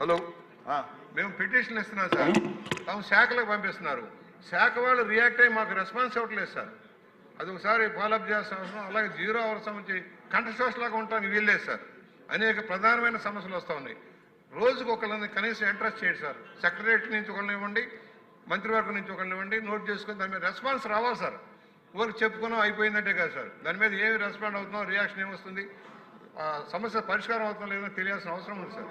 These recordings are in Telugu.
హలో. మేము పిటిషన్ ఇస్తున్నాం సార్. తాము శాఖలకు పంపిస్తున్నారు. శాఖ వాళ్ళు రియాక్ట్ అయ్యి మాకు రెస్పాన్స్ ఇవ్వట్లేదు సార్. అది ఒకసారి ఫాలోఅప్ చేస్తాం. అలాగే జీరో అవర్ సంబంధించి కంటెస్ట్ లాగా ఉండటానికి వీల్లేదు సార్. అనేక ప్రధానమైన సమస్యలు వస్తూ ఉన్నాయి. రోజుకు ఒకళ్ళని కనీసం ఇంట్రెస్ట్ చేయండి సార్. సెక్రటరీ నుంచి ఒకళ్ళని ఇవ్వండి మంత్రివర్గం నుంచి ఒకళ్ళని ఇవ్వండి నోట్ చేసుకుని దాని మీద రెస్పాన్స్ రావాలి సార్. ఊరికి చెప్పుకున్నాం అయిపోయిందంటే కాదు సార్. దాని మీద ఏమి రెస్పాండ్ అవుతున్నాం రియాక్షన్ ఏమొస్తుంది ఆ సమస్య పరిష్కారం అవుతుందో లేదో తెలియాల్సిన అవసరం ఉంది సార్.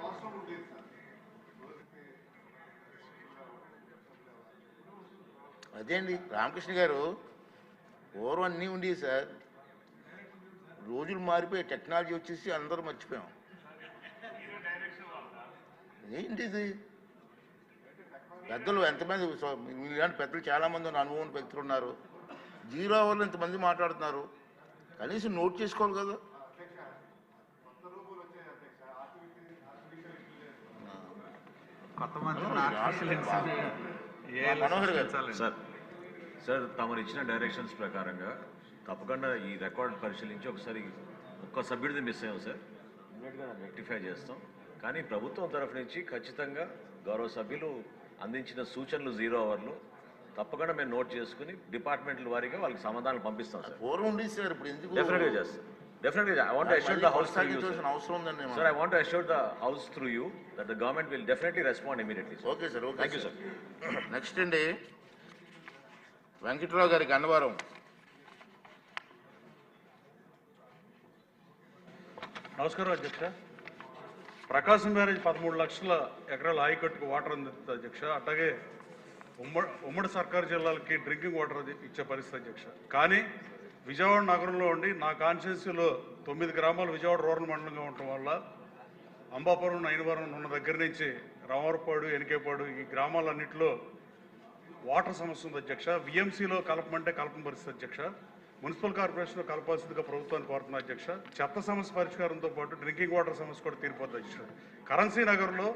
అదే అండి రామకృష్ణ గారు పూర్వం అన్నీ ఉండేవి సార్. రోజులు మారిపోయి టెక్నాలజీ వచ్చేసి అందరూ మర్చిపోయాం. ఏంటిది? పెద్దలు ఎంతమంది మీలాంటి పెద్దలు చాలామంది ఉన్న అనుభవం వ్యక్తులు ఉన్నారు. జీరో అవర్లో ఇంతమంది మాట్లాడుతున్నారు. కనీసం నోట్ చేసుకోవాలి కదా. మనోహర్ గారు. సార్ సార్ తమరు ఇచ్చిన డైరెక్షన్స్ ప్రకారంగా తప్పకుండా ఈ రికార్డ్ పరిశీలించి ఒకసారి ఒక్క సభ్యుడిది మిస్ అయ్యాం సార్. ఇమ్మీడియట్గా రెక్టిఫై చేస్తాం. కానీ ప్రభుత్వం తరఫు నుంచి ఖచ్చితంగా గౌరవ సభ్యులు అందించిన సూచనలు జీరో అవర్లు తప్పకుండా మేము నోట్ చేసుకుని డిపార్ట్మెంట్ల వారీగా వాళ్ళకి సమాధానాలు పంపిస్తాం సార్. పూర్వం సార్ ఇప్పుడు ఎందుకు డెఫినెట్గా చేస్తాం. డెఫినెట్గా I want assure the house అవసరం ఉందండి. Sir I want assure the house through you that the government will definitely respond immediately okay sir okay thank you sir next అండి. వెంకట్రావు గారికి అన్నవరం. నమస్కారం అధ్యక్ష. ప్రకాశం బ్యారేజ్ పదమూడు లక్షల ఎకరాల ఆయకట్టుకు వాటర్ అందిస్తుంది అధ్యక్ష. అట్లాగే ఉమ్మడి ఉమ్మడి సర్కారు జిల్లాలకి డ్రింకింగ్ వాటర్ అది ఇచ్చే పరిస్థితి అధ్యక్ష. కానీ విజయవాడ నగరంలో ఉండి నా కాన్స్టిట్యూన్సీలో తొమ్మిది గ్రామాలు విజయవాడ రూరల్ మండలంగా ఉండటం వల్ల అంబాపురం నైన్వరం ఉన్న దగ్గర నుంచి రామవరపాడు ఎనికేపాడు ఈ గ్రామాలన్నింటిలో వాటర్ సమస్య ఉంది అధ్యక్ష. విఎంసీలో కలపమంటే కలపని పరిస్థితి అధ్యక్ష. మున్సిపల్ కార్పొరేషన్లో కలపాల్సిందిగా ప్రభుత్వాన్ని కోరుతున్నా అధ్యక్ష. చెత్త సమస్య పరిష్కారంతో పాటు డ్రింకింగ్ వాటర్ సమస్య కూడా తీరిపోద్ది అధ్యక్ష. కరెన్సీ నగర్లో